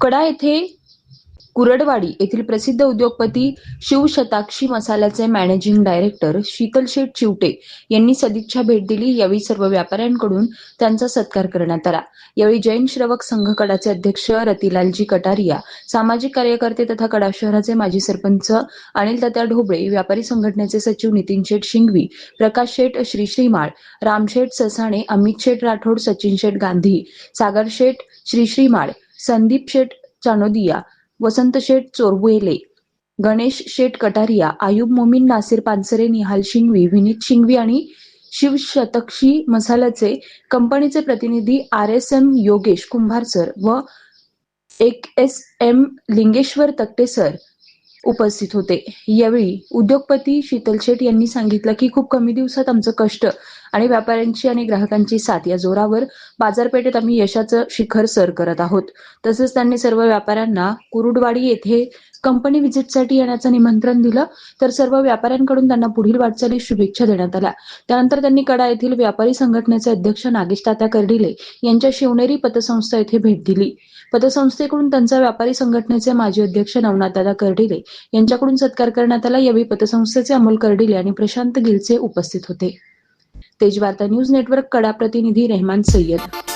कडा येथे कुरडवाडी येथील प्रसिद्ध उद्योगपती शिवशताक्षी मसाल्याचे मॅनेजिंग डायरेक्टर शीतलशेठ चिवटे यांनी सदिच्छा भेट दिली. यावेळी सर्व व्यापाऱ्यांकडून त्यांचा सत्कार करण्यात आला. यावेळी जैन श्रवक संघ कडाचे अध्यक्ष रतिलालजी कटारिया सामाजिक कार्यकर्ते तथा कडा शहराचे माजी सरपंच अनिल तात्या ढोबळे व्यापारी संघटनेचे सचिव नितीन शेठ शिंगवी प्रकाश शेठ श्रीश्रीमाळ रामशेठ ससाणे अमित शेठ राठोड सचिन शेठ गांधी सागर शेठ श्रीश्रीमाळ संदीप शेठ चानोदिया वसंत शेठ चोरबुएले गणेश शेठ कटारिया आयुब मोमीन नासिर पानसरे निहाल शिंगवी विनीत शिंगवी आणि शिवशतक्षी मसाल्याचे कंपनीचे प्रतिनिधी R S M Yogesh Kumbhar sir व एक S M Lingeshwar Takte sir उपस्थित होते. यावेळी उद्योगपती शीतल शेठ यांनी सांगितलं की खूप कमी दिवसात आमचं कष्ट आणि व्यापाऱ्यांची आणि ग्राहकांची साथ. या जोरावर बाजारपेठेत आम्ही यशाचं शिखर सर करत आहोत. तसंच त्यांनी सर्व व्यापाऱ्यांना कुरुडवाडी येथे कंपनी व्हिजिटसाठी येण्याचं निमंत्रण दिलं. तर सर्व व्यापाऱ्यांकडून त्यांना पुढील वाटचालीस शुभेच्छा देण्यात आल्या. त्यानंतर त्यांनी कडा येथील व्यापारी संघटनेचे अध्यक्ष नागेश तात्या कर्डिले यांच्या शिवनेरी पतसंस्था येथे भेट दिली. पतसंस्थेकडून त्यांचा व्यापारी संघटनेचे माजी अध्यक्ष नवनाथदादा कर्डिले यांच्याकडून सत्कार करण्यात आला. यावेळी पतसंस्थेचे अमोल कर्डिले आणि प्रशांत गिलचे उपस्थित होते. तेजवार्ता न्यूज नेटवर्क कडा प्रतिनिधी रेहमान सय्यद